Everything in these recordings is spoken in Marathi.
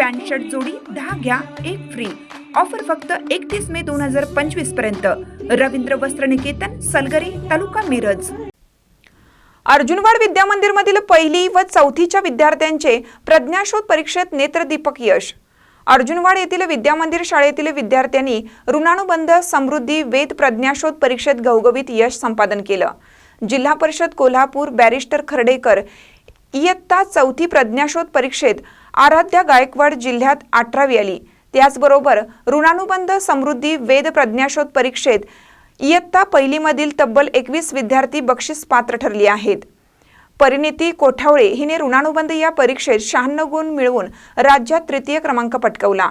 पॅन्ट शर्ट जोडी दहा घ्या एक फ्री. ऑफर फक्त एकतीस मे दोन हजार पंचवीसपर्यंत. रवींद्र वस्त्र निकेतन सलगरी तालुका मिरज. अर्जुनवाड विद्यामंदिरमधील पहिली व चौथीच्या विद्यार्थ्यांचे प्रज्ञाशोध परीक्षेत नेत्रदीपक यश. अर्जुनवाड येथील विद्यामंदिर शाळेतील विद्यार्थ्यांनी ऋणानुबंध समृद्धी वेद प्रज्ञाशोध परीक्षेत घवघवीत यश संपादन केलं. जिल्हा परिषद कोल्हापूर बॅरिस्टर खर्डेकर इयत्ता चौथी प्रज्ञाशोध परीक्षेत आराध्या गायकवाड जिल्ह्यात अठरावी आली. त्याचबरोबर ऋणानुबंध समृद्धी वेद प्रज्ञाशोध परीक्षेत इयत्ता पहिलीमधील तब्बल एकवीस विद्यार्थी बक्षीस पात्र ठरली आहेत. परिणिती कोठावळे हिने ऋणानुबंध या परीक्षेत शहाण्णव गुण मिळवून राज्यात तृतीय क्रमांक पटकवला.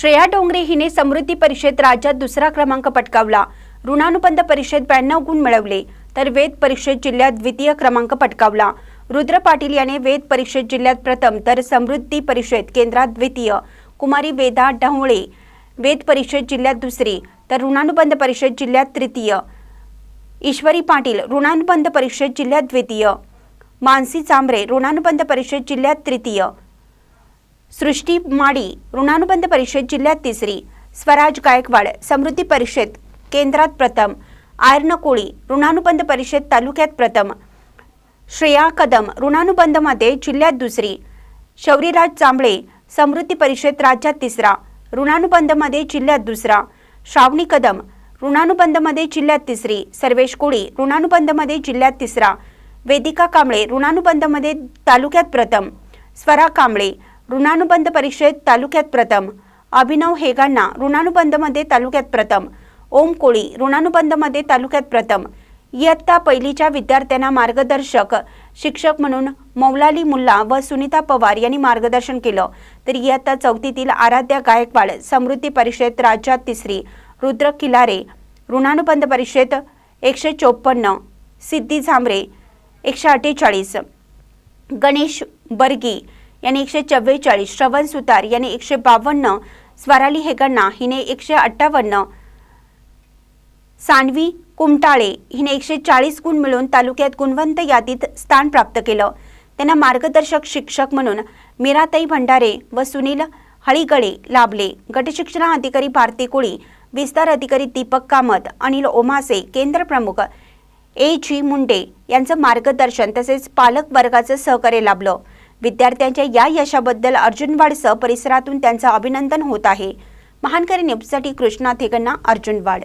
श्रेया डोंगरे हिने समृद्धी परीक्षेत राज्यात दुसरा क्रमांक पटकावला. ऋणानुबंध परीक्षेत ब्याण्णव गुण मिळवले. तर वेद परीक्षेत जिल्ह्यात द्वितीय क्रमांक पटकावला. रुद्र पाटील याने वेद परीक्षेत जिल्ह्यात प्रथम तर समृद्धी परीक्षेत केंद्रात द्वितीय. कुमारी वेदा ढवळे वेद परीक्षेत जिल्ह्यात दुसरी तर ऋणानुबंध परीक्षेत जिल्ह्यात तृतीय. ईश्वरी पाटील ऋणानुबंध परीक्षेत जिल्ह्यात द्वितीय. मानसी चांबरे ऋणानुबंध परीक्षेत जिल्ह्यात तृतीय. सृष्टी माडी ऋणानुबंध परीक्षेत जिल्ह्यात तिसरी. स्वराज गायकवाड समृद्धी परीक्षेत केंद्रात प्रथम. आयर्न कोळी ऋणानुबंध परिषद तालुक्यात प्रथम. श्रेया कदम ऋणानुबंधमध्ये जिल्ह्यात दुसरी. शौरीराज जांभळे समृद्धी परिषद राज्यात तिसरा. ऋणानुबंधमध्ये जिल्ह्यात दुसरा. श्रावणी कदम ऋणानुबंधमध्ये जिल्ह्यात तिसरी. सर्वेश कोळी ऋणानुबंधमध्ये जिल्ह्यात तिसरा. वेदिका कांबळे ऋणानुबंधमध्ये तालुक्यात प्रथम. स्वरा कांबळे ऋणानुबंध परिषद तालुक्यात प्रथम. अभिनव हेगांना ऋणानुबंधमध्ये तालुक्यात प्रथम. ओम कोळी ऋणानुबंधमध्ये तालुक्यात प्रथम. इयत्ता पहिलीच्या विद्यार्थ्यांना मार्गदर्शक शिक्षक म्हणून मौलाली मुल्ला व सुनीता पवार यांनी मार्गदर्शन केलं. तर इयत्ता चौथीतील आराध्या गायकवाड समृद्धी परिषदेत राज्यात तिसरी रुद्र किलारे ऋणानुबंध परिषदेत एकशे चोपन्न सिद्धी झांबरे एकशे अठ्ठेचाळीस गणेश बर्गी यांनी एकशे चव्वेचाळीस श्रवण सुतार यांनी एकशे बावन्न स्वराली हेगण्णा हिने एकशे अठ्ठावन्न सानवी कुमटाळे हिने एकशे चाळीस गुण मिळवून तालुक्यात गुणवंत यादीत स्थान प्राप्त केलं. त्यांना मार्गदर्शक शिक्षक म्हणून मीराताई भंडारे व सुनील हळीगळे लाभले. गटशिक्षणाधिकारी भारती कोळी विस्तार अधिकारी दीपक कामत अनिल ओमासे केंद्र प्रमुख ए जी मुंडे यांचं मार्गदर्शन तसेच पालक वर्गाचं सहकार्य लाभलं. विद्यार्थ्यांच्या या यशाबद्दल अर्जुनवाडसह परिसरातून त्यांचं अभिनंदन होत आहे. महानकरी न्यूजसाठी कृष्णा थेगण्णा अर्जुनवाड